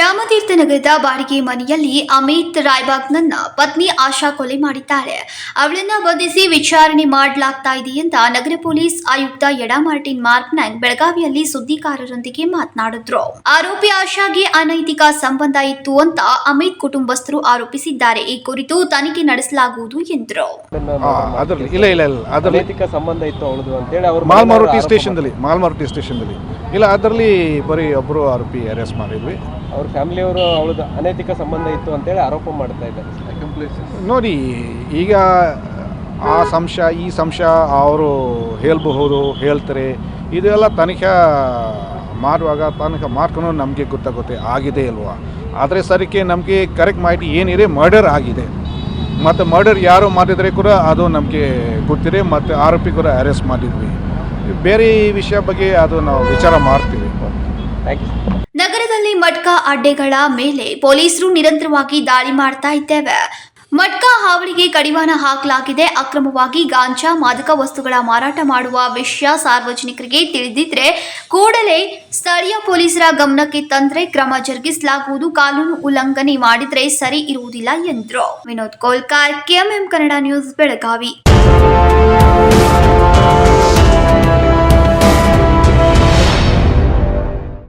ರಾಮತೀರ್ಥನಗರದ ಬಾಡಿಗೆ ಮನೆಯಲ್ಲಿ ಅಮಿತ್ ರಾಯ್ಬಾಗ್ನನ್ನ ಪತ್ನಿ ಆಶಾ ಕೊಲೆ ಮಾಡಿದ್ದಾರೆ. ಅವಳನ್ನ ಬಂಧಿಸಿ ವಿಚಾರಣೆ ಮಾಡಲಾಗ್ತಾ ಇದೆ ಅಂತ ನಗರ ಪೊಲೀಸ್ ಆಯುಕ್ತ ಯಡಾ ಮಾರ್ಟಿನ್ ಮಾರ್ಕ್ನಾಂಗ್ ಬೆಳಗಾವಿಯಲ್ಲಿ ಸುದ್ದಿಗಾರರೊಂದಿಗೆ ಮಾತನಾಡಿದ್ರು. ಆರೋಪಿ ಆಶಾಗೆ ಅನೈತಿಕ ಸಂಬಂಧ ಇತ್ತು ಅಂತ ಅಮಿತ್ ಕುಟುಂಬಸ್ಥರು ಆರೋಪಿಸಿದ್ದಾರೆ. ಈ ಕುರಿತು ತನಿಖೆ ನಡೆಸಲಾಗುವುದು ಎಂದರು. ಅದರಲ್ಲಿ ಇಲ್ಲ ಇಲ್ಲ ಇಲ್ಲ ಅದರಲ್ಲಿ ಅನೈತಿಕ ಸಂಬಂಧ ಇತ್ತು ಅವಳದು ಅಂತೇಳಿ ಅವ್ರು ಮಾಲ್ಮಾರುತಿ ಸ್ಟೇಷನ್ದಲ್ಲಿ ಮಾಲ್ಮಾರುತಿ ಸ್ಟೇಷನ್ದಲ್ಲಿ ಇಲ್ಲ ಅದರಲ್ಲಿ ಬರೀ ಒಬ್ಬರು ಆರೋಪಿ ಅರೆಸ್ಟ್ ಮಾಡಿದ್ವಿ. ಅವ್ರ ಫ್ಯಾಮಿಲಿಯವರು ಅವಳದ್ದು ಅನೈತಿಕ ಸಂಬಂಧ ಇತ್ತು ಅಂತೇಳಿ ಆರೋಪ ಮಾಡ್ತಾ ಇದ್ದಾರೆ. ನೋಡಿ ಈಗ ಆ ಸಂಶಯ ಈ ಸಂಶಯ ಅವರು ಹೇಳಬಹುದು ಹೇಳ್ತಾರೆ ಇದೆಲ್ಲ ತನಿಖೆ ಮಾಡುವಾಗ ತನಿಖೆ ಮಾಡ್ಕೊಂಡು ನಮಗೆ ಗೊತ್ತಾಗುತ್ತೆ ಆಗಿದೆ ಅಲ್ವಾ ಆದರೆ ಸರಿಕೆ ನಮಗೆ ಕರೆಕ್ಟ್ ಮಾಹಿತಿ ಏನಿದೆ ಮರ್ಡರ್ ಆಗಿದೆ. ಮತ್ತು ಮರ್ಡರ್ ಯಾರು ಮಾಡಿದರೆ ಕೂಡ ಅದು ನಮಗೆ ಗೊತ್ತಿದೆ ಮತ್ತು ಆರೋಪಿ ಕೂಡ ಅರೆಸ್ಟ್ ಮಾಡಿದ್ವಿ. ಬೇರೆ ವಿಷಯ ಬಗ್ಗೆ ಅದು ನಾವು ವಿಚಾರ ಮಾಡ್ತೀವಿ. ನಗರದಲ್ಲಿ ಮಟ್ಕಾ ಅಡ್ಡೆಗಳ ಮೇಲೆ ಪೊಲೀಸರು ನಿರಂತರವಾಗಿ ದಾಳಿ ಮಾಡ್ತಾ ಇದ್ದೇವೆ. ಮಟ್ಕಾ ಹಾವಳಿಗೆ ಕಡಿವಾಣ ಹಾಕಲಾಗಿದೆ. ಅಕ್ರಮವಾಗಿ ಗಾಂಜಾ, ಮಾದಕ ವಸ್ತುಗಳ ಮಾರಾಟ ಮಾಡುವ ವಿಷಯ ಸಾರ್ವಜನಿಕರಿಗೆ ತಿಳಿದಿದ್ರೆ ಕೂಡಲೇ ಸ್ಥಳೀಯ ಪೊಲೀಸರ ಗಮನಕ್ಕೆ ತಂದ್ರೆ ಕ್ರಮ ಜರುಗಿಸಲಾಗುವುದು. ಕಾನೂನು ಉಲ್ಲಂಘನೆ ಮಾಡಿದ್ರೆ ಸರಿ ಇರುವುದಿಲ್ಲ ಎಂದರು. Vinod Kolkar, KMM Kannada news, Belagavi.